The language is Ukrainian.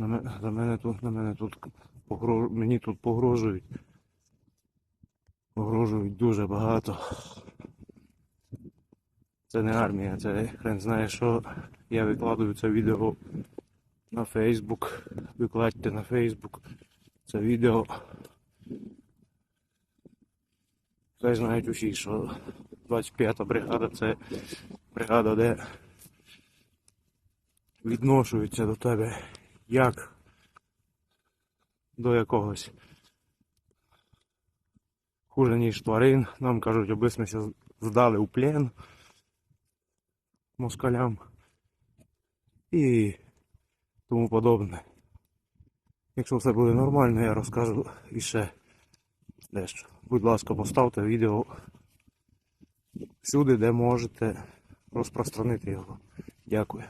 На мене, на мене тут, на мене тут погрож... мені тут погрожують. Погрожують дуже багато. Це не армія, це хрен знає що. Я викладаю це відео на Фейсбук. Викладьте на Фейсбук це відео. Хай знають усі, що 25-та бригада це бригада, де відношуються до тебе як до якогось хуже, ніж тварин. Нам кажуть, аби ми здали у плен москалям і тому подобне. Якщо все буде нормально, я розкажу іще дещо. Будь ласка, поставте відео всюди, де можете розпространити його. Дякую.